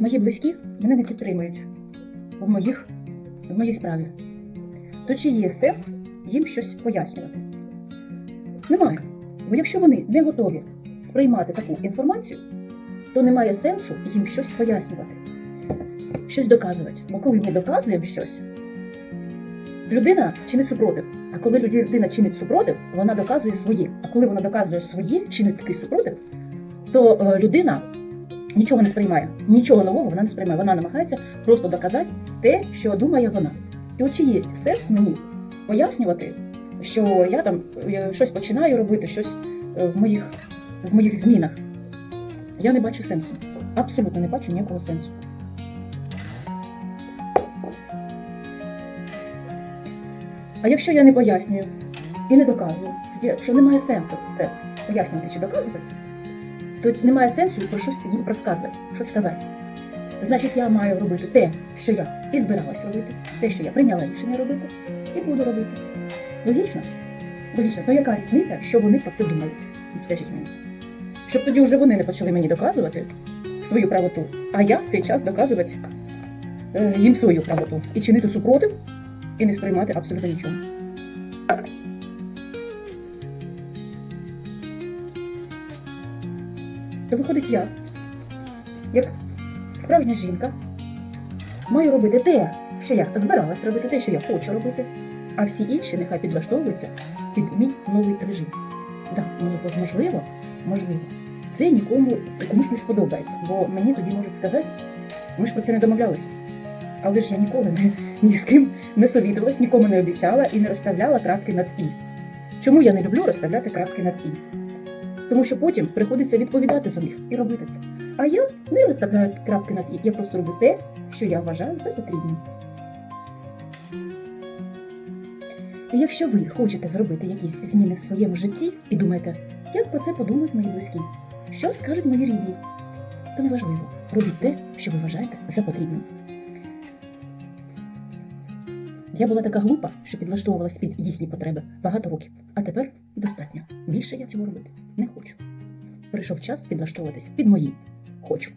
мої близькі мене не підтримують в, моїх, в моїй справі, то чи є сенс їм щось пояснювати? Немає. Бо якщо вони не готові сприймати таку інформацію, то немає сенсу їм щось пояснювати, щось доказувати. Бо коли ми доказуємо щось, людина чинить супротив. А коли людина чинить супротив, вона доказує своє. А коли вона доказує своє, чинить такий супротив, то е, людина нічого не сприймає, нічого нового вона не сприймає. Вона намагається просто доказати те, що думає вона. І от чи є сенс мені пояснювати, що я там е, щось починаю робити, щось е, в моїх, в моїх змінах. Я не бачу сенсу. Абсолютно не бачу ніякого сенсу. А якщо я не пояснюю і не доказую, що немає сенсу це пояснювати чи доказувати, то немає сенсу про щось їм розказувати, щось сказати. Значить, я маю робити те, що я і збиралась робити, те, що я прийняла рішення робити, і буду робити. Логічно? Логічно. Ну яка різниця, що вони про це думають? Скажіть мені. Щоб тоді вже вони не почали мені доказувати свою правоту, а я в цей час доказувати е, їм свою правоту і чинити супротив, і не сприймати абсолютно нічого. То виходить я, як справжня жінка, маю робити те, що я збиралась робити, те, що я хочу робити, а всі інші нехай підлаштовуються під мій новий режим. Так, може, можливо, можливо, це нікому комусь не сподобається, бо мені тоді можуть сказати, ми ж про це не домовлялися. Але ж я ніколи не, ні з ким не совітувалась, нікому не обіцяла і не розставляла крапки над і. Чому я не люблю розставляти крапки над і? Тому що потім приходиться відповідати за них і робити це. А я не розставляю крапки над і. Я просто роблю те, що я вважаю за потрібне. Якщо ви хочете зробити якісь зміни в своєму житті і думаєте, як про це подумають мої близькі, що скажуть мої рідні, то неважливо, робіть те, що ви вважаєте за потрібним. Я була така глупа, що підлаштовувалась під їхні потреби багато років, а тепер достатньо. Більше я цього робити не хочу. Прийшов час підлаштовуватись під мої. Хочу.